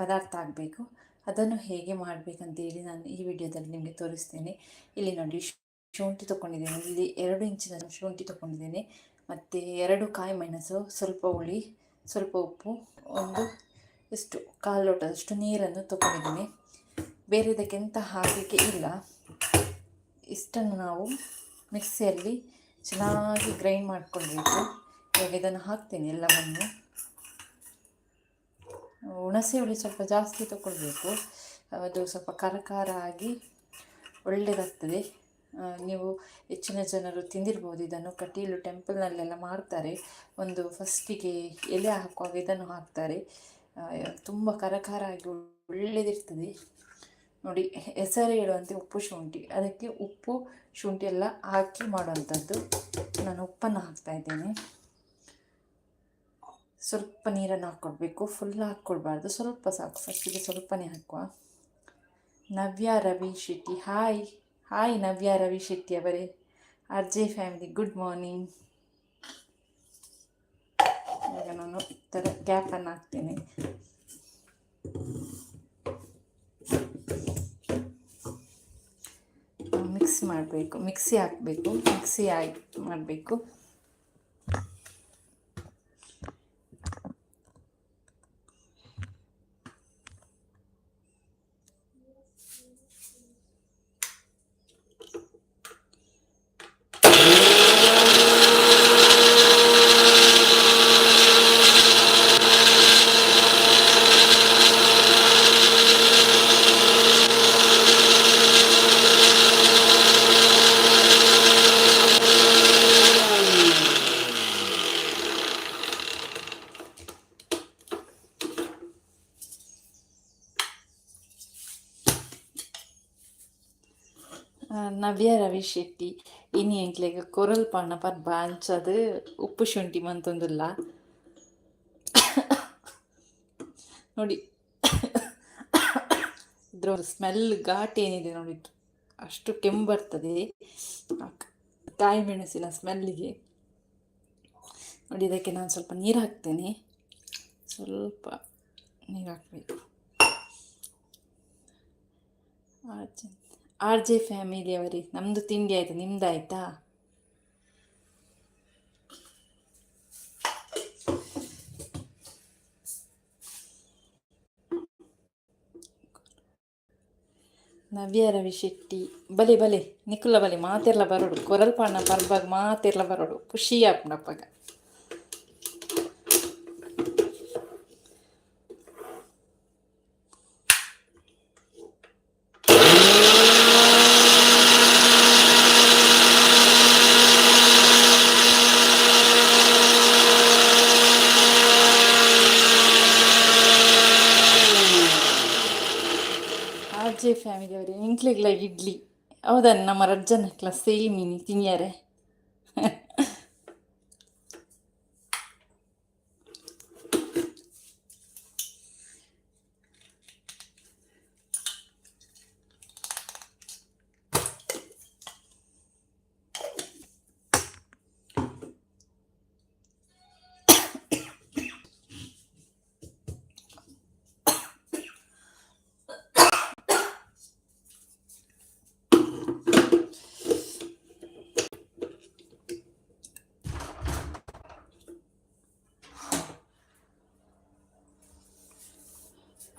ಪದಾರ್ಥ ಆಗಬೇಕು. ಅದನ್ನು ಹೇಗೆ ಮಾಡಬೇಕಂತೇಳಿ ನಾನು ಈ ವಿಡಿಯೋದಲ್ಲಿ ನಿಮಗೆ ತೋರಿಸ್ತೇನೆ. ಇಲ್ಲಿ ನೋಡಿ, ಶುಂಠಿ ತೊಗೊಂಡಿದ್ದೇನೆ ಇಲ್ಲಿ ಎರಡು ಇಂಚಿನ ಶುಂಠಿ ತೊಗೊಂಡಿದ್ದೇನೆ ಮತ್ತು ಎರಡು ಕಾಯಿ ಮೆಣಸು, ಸ್ವಲ್ಪ ಹುಳಿ, ಸ್ವಲ್ಪ ಉಪ್ಪು, ಒಂದು ಇಷ್ಟು ಕಾಲು ಲೋಟದಷ್ಟು ನೀರನ್ನು ತೊಗೊಂಡಿದ್ದೀನಿ ಬೇರೆ ಇದಕ್ಕೆ ಎಂತ ಹಾಕಲಿಕ್ಕೆ ಇಲ್ಲ. ಇಷ್ಟನ್ನು ನಾವು ಮಿಕ್ಸಿಯಲ್ಲಿ ಚೆನ್ನಾಗಿ ಗ್ರೈಂಡ್ ಮಾಡ್ಕೊಳ್ಬೇಕು ಇವಾಗ ಇದನ್ನು ಹಾಕ್ತೀನಿ ಎಲ್ಲವನ್ನು. ಹುಣಸೆ ಹುಳಿ ಸ್ವಲ್ಪ ಜಾಸ್ತಿ ತಗೊಳ್ಬೇಕು ಅದು ಸ್ವಲ್ಪ ಖಾರ ಖಾರ ಆಗಿ ಒಳ್ಳೆಯದಾಗ್ತದೆ ನೀವು ಹೆಚ್ಚಿನ ಜನರು ತಿಂದಿರ್ಬೋದು ಇದನ್ನು. ಕಟೀಲು ಟೆಂಪಲ್ನಲ್ಲೆಲ್ಲ ಮಾಡ್ತಾರೆ. ಒಂದು ಫಸ್ಟಿಗೆ ಎಲೆ ಹಾಕುವಾಗ ಇದನ್ನು ಹಾಕ್ತಾರೆ. ತುಂಬ ಖಾರ ಖಾರ ಆಗಿ ಒಳ್ಳೆಯದಿರ್ತದೆ ನೋಡಿ, ಹೆಸರು ಹೇಳುವಂತೆ ಉಪ್ಪು ಶುಂಠಿ. ಅದಕ್ಕೆ ಉಪ್ಪು ಶುಂಠಿ ಎಲ್ಲ ಹಾಕಿ ಮಾಡುವಂಥದ್ದು. ನಾನು ಉಪ್ಪನ್ನು ಹಾಕ್ತಾ ಇದ್ದೇನೆ. ಸ್ವಲ್ಪ ನೀರನ್ನು ಹಾಕ್ಕೊಡ್ಬೇಕು ಫುಲ್ ಹಾಕ್ಕೊಡ್ಬಾರ್ದು. ಸ್ವಲ್ಪ ಸಾಕು. ಫಸ್ಟಿಗೆ ಸ್ವಲ್ಪನೇ ಹಾಕುವ. ನವ್ಯ ರವಿ ಶೆಟ್ಟಿ. ಹಾಯ್ ಹಾಯ್ ನವ್ಯ ರವಿ ಶೆಟ್ಟಿ ಅವರೇ. R J family good morning ಈಗ ನಾನು ಈ ಥರ ಗ್ಯಾಪನ್ನು ಹಾಕ್ತೇನೆ. ಮಿಕ್ಸ್ ಮಾಡಬೇಕು. ಮಿಕ್ಸಿ ಹಾಕಬೇಕು. ಮಿಕ್ಸಿ ಆಗಿ ಮಾಡಬೇಕು. ನವ್ಯ ರವಿ ಶೆಟ್ಟಿ, ಇನಿ ಎಂಕ್ಲೆಗ್ ಕೊರಲ್ ಪಾಣ ಪರ್ ಅಂಚದು ಉಪ್ಪು ಶುಂಠಿ ಮಂತೊಂದಿಲ್ಲ. ನೋಡಿ ಇದ್ರ ಸ್ಮೆಲ್ ಘಾಟ್ ಏನಿದೆ ನೋಡಿ, ಅಷ್ಟು ಕೆಮ್ಮು ಬರ್ತದೆ. ಕಾಯಿ ಮೆಣಸಿನ ಸ್ಮೆಲ್ಲಿಗೆ ನೋಡಿ, ಇದಕ್ಕೆ ನಾನು ಸ್ವಲ್ಪ ನೀರು ಹಾಕ್ತೇನೆ. ಸ್ವಲ್ಪ ನೀರು ಹಾಕಬೇಕು. ಜೆ ಆರ್ ಜೆ ಫ್ಯಾಮಿಲಿಯವರೇ ನಮ್ಮದು ತಿಂಡಿ ಆಯಿತು, ನಿಮ್ದು ಆಯಿತಾ? ನವ್ಯ ರವಿ ಶೆಟ್ಟಿ ಬಲೆ ಬಲೆ, ನಿಖುಲ ಬಲೆ, ಮಾತಿರ್ಲ ಬರೋಡು ಕೊರಲ್ಪಣ್ಣ ಪರ್ಬಾಗ ಮಾತೆಲ್ಲ ಬರೋಡು ಖುಷಿ ಆಪ್ನಪ್ಪಗ ಆರ್ ಜೆ ಫ್ಯಾಮಿಲಿ ಅವರೇ ಇಂಕ್ಲಿಗ್ಲ ಇಡ್ಲಿ. ಹೌದಾ ನಮ್ಮ ರಜ್ಜನ ಕ್ಲಾಸ್ ಸೇಮ್ ತಿನ್ಯಾರೆ?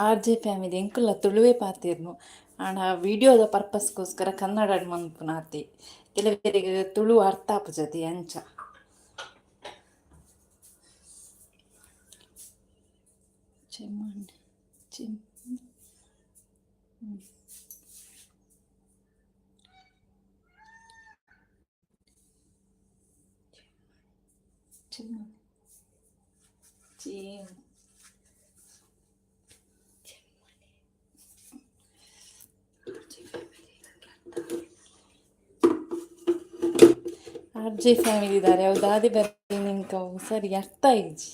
ಆರ್ ಜೆ ಫ್ಯಾಮಿಲಿ ಎಂಕುಲ್ಲ ತುಳುವೆ ಪಾತಿರ್ನು ಆಂಡ ವಿಡಿಯೋದ ಪರ್ಪಸ್ಗೋಸ್ಕರ ಕನ್ನಡ ಮನ್ಪುನಾತಿ ಕೆಲವೇರಿಗೆ ತುಳು ಅರ್ಥ ಆಪುಜತಿ ಅಂಚ ಚೆಮ್ಮಣ್ಣೆ ಚೆಮ್ ಹ್ಮ್. ಆರ್ ಜೆ ಫ್ಯಾಮಿಲಿ ಇದ್ದಾರೆ ಅವ್ರು ದಾದಿ ಬರ್ರಿ ನಿನ್ಕ ಸರಿ ಅರ್ಥ ಆಯ್ಜಿ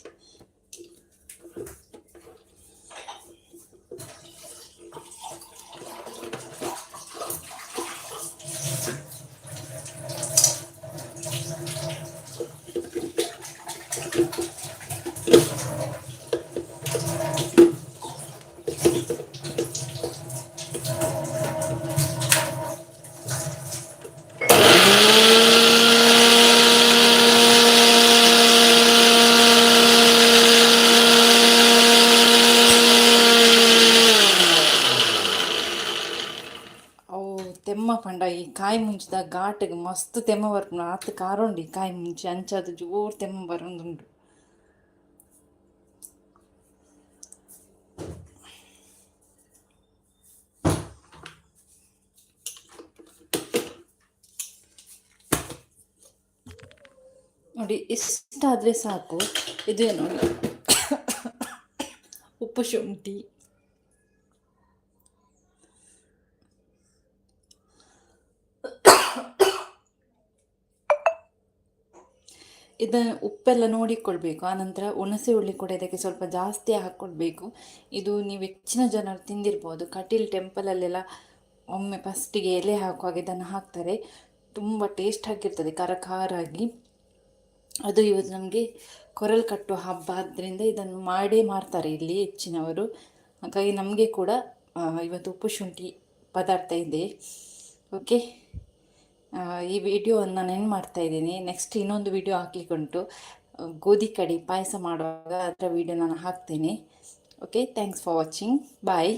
ಪಂಡ ಈ ಕಾಯಿ ಮುಂಚಿದ ಘಾಟಿಗೆ ಮಸ್ತ್ ತೆಮ್ಮ ಬರ್ಪುಂಡು ಆತ್ ಕಾರೋಂಡಿ ಕಾಯಿ ಮುಂಚಿ ಅಂಚಾದ ಜೋರು ತೆಮ್ಮ ಬರೋಂದುಂಡು ನೋಡಿ ಇಷ್ಟಾದರೆ ಸಾಕು ಇದು ನೋಡಿ ಉಪ್ಪು ಶುಂಠಿ ಇದನ್ನು ಉಪ್ಪೆಲ್ಲ ನೋಡಿಕೊಳ್ಬೇಕು. ಆನಂತರ ಹುಣಸೆ ಹುಳಿ ಕೂಡ ಇದಕ್ಕೆ ಸ್ವಲ್ಪ ಜಾಸ್ತಿ ಹಾಕ್ಕೊಳ್ಬೇಕು ಇದು ನೀವು ಹೆಚ್ಚಿನ ಜನರು ತಿಂದಿರ್ಬೋದು. ಕಟೀಲ್ ಟೆಂಪಲಲ್ಲೆಲ್ಲ ಒಮ್ಮೆ ಫಸ್ಟಿಗೆ ಎಲೆ ಹಾಕುವಾಗ ಇದನ್ನು ಹಾಕ್ತಾರೆ. ತುಂಬ ಟೇಸ್ಟ್ ಆಗಿರ್ತದೆ. ಖಾರ ಖಾರಾಗಿ ಅದು ಇವತ್ತು ನಮಗೆ ಕೊರಲ್ ಕಟ್ಟುವ ಹಬ್ಬ ಆದ್ದರಿಂದ ಇದನ್ನು ಮಾಡೇ ಮಾಡ್ತಾರೆ ಇಲ್ಲಿ ಹೆಚ್ಚಿನವರು. ಹಾಗಾಗಿ ನಮಗೆ ಕೂಡ ಇವತ್ತು ಉಪ್ಪು ಶುಂಠಿ ಪದಾರ್ಥ ಇದೆ. ಓಕೆ ಈ ವಿಡಿಯೋವನ್ನು ನಾನು ಏನು ಮಾಡ್ತಾ ಇದ್ದೀನಿ ನೆಕ್ಸ್ಟ್ ಇನ್ನೊಂದು ವಿಡಿಯೋ ಹಾಕ್ಲಿಕ್ಕುಂಟು ಗೋಧಿ ಕಡಿ ಪಾಯಸ ಮಾಡುವಾಗ ಅದರ ವಿಡಿಯೋ ನಾನು ಹಾಕ್ತೇನೆ. Okay thanks for watching bye